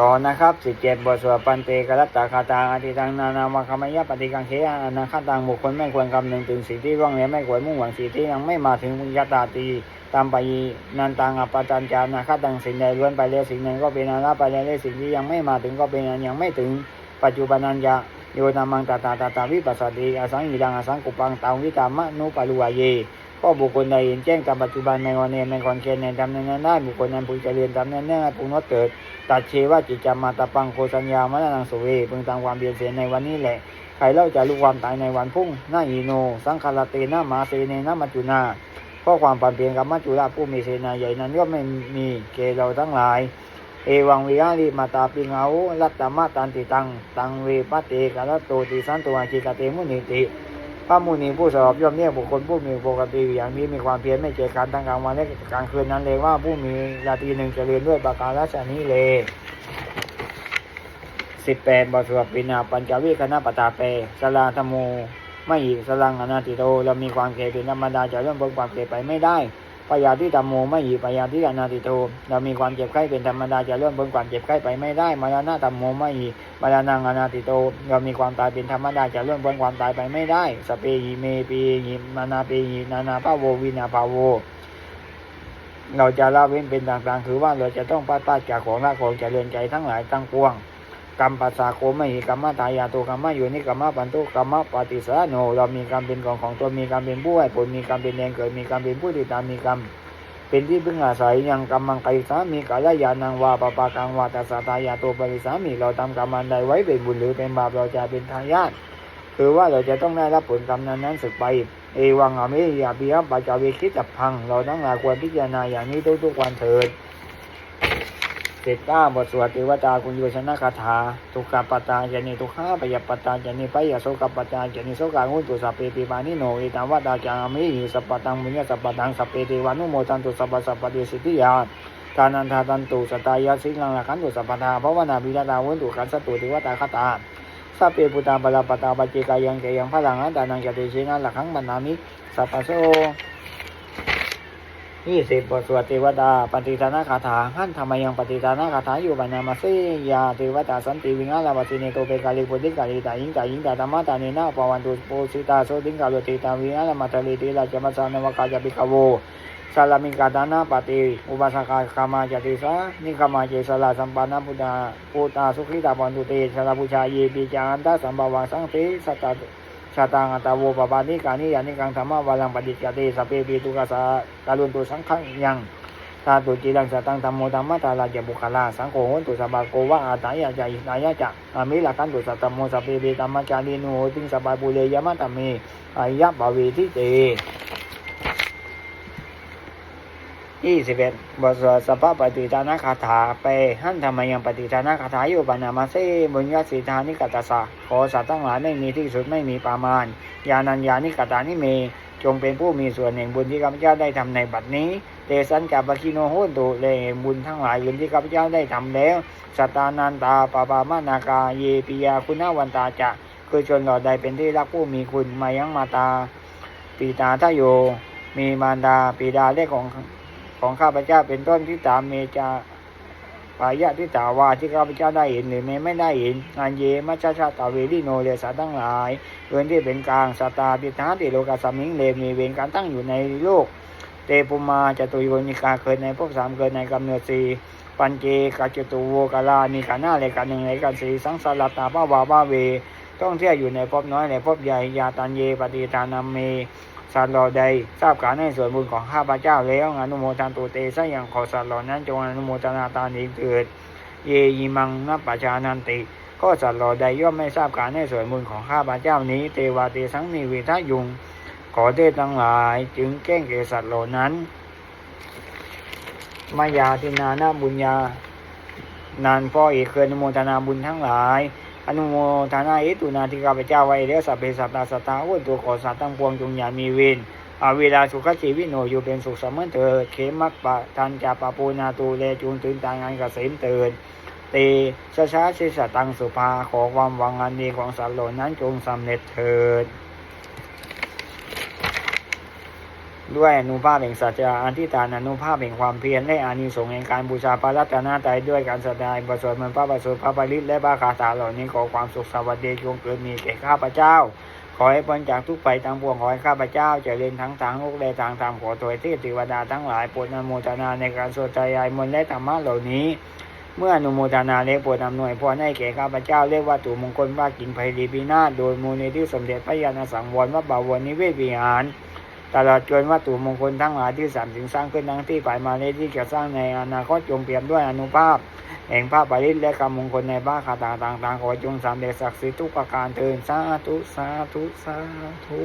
ต่อนะครับสิเจ็ดบทสวดปันเตกรัตตาคาตาอธิตังนานามคามยะปฏิกังเขยะอนาคตังบุคคลไม่ควรคำนึงถึงสิ่งที่ร่วงเลยไม่ควรมุ่งหวังสิ่งที่ยังไม่มาถึงปุญญาตาตีตามไปนันตังอปจันจานาคตังสิ่งใดล้วนไปแล้วสิ่งหนึ่งก็เป็นอนาไปแล้วสิ่งที่ยังไม่มาถึงก็เป็นอันยังไม่ถึงปัจจุบันนันยะโยนามังตาตาตาตาวิปัสสติอสังหิรังอสังกุปังตังวิตามะนุปารุวาเย ก็บุคคลใดเห็นแจ้งตามปัจจุบันในวันเนในคอนเคนในดำเนินนั้นได้บุคคลนั้นพึงเจริญดำเนินเนื่องให้ปุงนดเกิด ตัดเชว่าจิตจามาตะปังโคสัญญามะนังสุเวพึงตามความเบียดเสียนในวันนี้แหละใครเล่าจะรู้ความตายในวันพุ่งหน้าอีโน สังคาราเตนะมาเซเนนะมัจจุนาเพราะความปันเปลี่ยนกับมัจจุราผู้มีเสนาใหญ่นั้นย่อมไม่มีเกเราทั้งหลาย เอวังวิหาริมาตาปิงเอาลัตตมะตันติตัง ตังเวปะเตกะละโตติสันตุอาจิกะเตมุนิติ พระมุนีผู้สอบย่อมเนี่ยบุคคลผู้มีปกติอย่างนี้มีความเพียรไม่เจการทั้งกลางวันและกลางคืนนั้นเลยว่าผู้มีราตรีหนึ่งจะเรียนด้วยประการฉนี้เลยสิบแปดบทสวดปินาปัญจวิคณะปตาเปสลาธโมไม่อีกสลังอนาติโตเรามีความเกเป็นธรรมดาจะเริ่มเพิ่มความเกไปไม่ได้ ปยาที่ธรรมโมไม่อีปยาที่อนาติโตเรามีความเจ็บไข้เป็นธรรมดาจะเริ่มเพิ่มความเจ็บไข้ไปไม่ได้มรณะธรรมโมไม่อีกมรณังอนาติโตเรามีความตายเป็นธรรมดาจะเรื่องพ้นความตายไปไม่ได้ สเปหิเมปีหิมานาปีหินานาภาโววินาภาโวเราจะละเว้นเป็นต่างๆ คือว่าเราจะต้องปัดปัดจากของละของเจริญใจทั้งหลายทั้งปวง กรรมปัสสาโคไม่หิกรรมตายาตุกรรมโยนิกรรมปันตุกรรมปฏิสาโนเรามีกรรมเป็นของของตัวมีกรรมเป็นผู้ให้ผลมีกรรมเป็นแดงเกิดมีกรรมเป็นผู้ติดตามมีกรรมเป็นที่พึ่งอาศัยยังกำมังไกสามีกาลยานังวาปปากังวาตัสตายาโตปริสามีเราทำกรรมันใดไว้เป็นบุญหรือเป็นบาปเราจะเป็นทายาทคือว่าเราจะต้องได้รับผลกรรมนั้นนั้นสึกไป เอวังอเมยาปิยปัจจาวิคิดจับพัง เราทั้งหลายควรพิจารณาอย่างนี้ทุกๆวันเถิด สร็จก้าบทสวดเทวตาคุณโยชนะคาถาทุกขปัตาจนิทุกขาปยปัตาจนิปยโสกปัตาจนิโสกาหุตุสัพเพปิปานิโนเอตาวตาจามิหิสัพพตังมุญญสัพพตังสัพเพเทวานุโมทันตุสัพพสัพพเดสิทธิยาทานันทาตันตุสตายาสิลังละขันตุสัพพทาภวนาบิดาตาวุนตุขันสตุเทวตาคตาสัพเพปุตตาปลาปตาปจิกายังเกยังพลังอันตานังจติชินะละขังบรรณามิสัพพโส ยี่สิบบทสวดเทวดาปฏิทานาคาถาหันธรรมยังปฏิทานาคาถาอยู่บรรณามาเสยาเทวดาสันติวิงาลาวสิเนโตเปกาลิปุติกาลิตายิงตายิงตาธรรมตาเนนาปวันตุโปสิตาโสติงกาลติตาวิงาลามาทะเลติราชมัสสานวกาจปิกาโวสาลามิกาดานาปฏิอุบาสกาคามาจติสานิคามาเจสลาสัมปานาพุทธาปุตตาสุขิตาปันตุเตชลาบูชาเยปิจาอันตาสัมบาวังสังเตสัตต ชาตังอัตาโวปปานิกานิยานิกังธรรมวาลังปฏิจจเตสเปปีตุกาสาตาลุนตุสังขังยังตาตุจิรังสตังธรรมโมธรรมะตาลาจบุคลาสังโฆตุสบาโกวะอาตายาจายนายาจักอามิลักันตุสัตตโมสเปปีธรรมจารีนุโหติงสบายบุเลยมะตเมอายะบาวีทิเต ยี่สิบเอ็ดบทสวดสัพพะปฏิทานาคาถาไปหั่นธรรมยังปฏิทานาคาถาอยู่ปนามาเซบุญญาสิทานิกตัสสะขอสัตว์ทั้งหลายไม่มีที่สุดไม่มีประมาณยานัญญานิกตานิเม จงเป็นผู้มีส่วนแห่งบุญที่ข้าพเจ้าได้ทำในบัดนี้ เตสันกับปคิโนโหตุเร่บุญทั้งหลายอื่นที่ข้าพเจ้าได้ทำแล้วสตานันตาปาปามานากาเยปิยาคุณวันตาจะคือชนเหล่าใดเป็นที่รักผู้มีคุณมายังมาตาปีตาทะโย มีมารดาปีดาเลขของ ของข้าพเจ้าเป็นต้นที่ตามเมจาปายะที่ตาวาที่ข้าพเจ้าได้เห็นหรือไม่ไม่ได้เห็นงานเยมัชชาตาเวริโนเลสาทั้งหลายเวนที่เป็นกลางสตาปิทาติโลกาสมิงเลมีเวรการตั้งอยู่ในโลก เตปุมาจตุโยนิกาเกิดในภพสามเกิดในกำเนิดสี่ปัญเจกาจตุโวกาลามีขาหน้าเลยกันหนึ่งในกันสี่สังสารตาป้าวาบ้าเว ต้องเที่ยวอยู่ในภพน้อยในภพใหญ่ยาตันเยปฏิทานาเม สัตว์เหล่าใดทราบการให้ส่วนบุญของข้าพเจ้าแล้วอนุโมทนาตุเตซะอย่างขอสัตว์เหล่านั้นจงอนุโมทนาตานี้เกิด เยยิมังนัปปชานันติ ก็สัตว์เหล่าใดย่อมไม่ทราบการให้ส่วนบุญของข้าพเจ้านี้ เตวาเตสังนิวิทายุง ขอเทศทั้งหลาย จึงแก้งแก่สัตว์เหล่านั้นมายาตินานาบุญญานานพ่อเอกเคยอนุโมทนาบุญทั้งหลาย อนุโมทนาเอตุนาธิกาพเจ้าไว้แล้วสัพเพสัตตาสัตตาอ้วนตัวขอสัตว์ทั้งปวงจงอย่ามีเวรอาเวลาสุขชีวิโนอยู่เป็นสุขสมเถิดเขมักปะทันจาปะปูนาตูเลจูนตื่นตางานเกษมเถิดเตชะช้าชิสตังสุภาขอความวังอันดีของสัตว์เหล่านั้นจงสำเร็จเถิด ด้วยอนุภาพแห่งสัจจะอธิษฐานอนุภาพแห่งความเพียรและอานิสงส์แห่งการบูชาพระรัตนตรัยด้วยการแสดงบทสวดมนต์พระประสูติพระปริตและพระคาถาเหล่านี้ขอความสุขสวัสดีจงเกิดมีแก่ข้าพเจ้า ขอให้พ้นจากทุกภัยทั้งปวงขอให้ข้าพเจ้าเจริญทั้งทางโลกและทางธรรมขอตัวเทพเทวดาทั้งหลายโปรดอนุโมทนาในการสวดใจยายมนต์และธรรมะเหล่านี้เมื่ออนุโมทนาและโปรดอำนวยพรให้แก่ข้าพเจ้าเรียกว่าตุมงคลว่ากินภัยดีปีนาศโดยมูลนิธิสมเด็จพระยาณสังวรวัดบาวรนิเวศวิหาร ตลอดจนวัตถุมงคลทั้งหลายที่สามถึงสร้างขึ้นทั้งที่ฝ่ายมาเลที่จะสร้างในอนาคตจงเปี่ยมด้วยอนุภาพ แห่งพระปริศและกรรมมงคลในบ้าคาต่างๆต่างๆขอจงสามเด็จศักดิ์สิทธิ์ทุกประการเทินสาธุสาธุสาธุ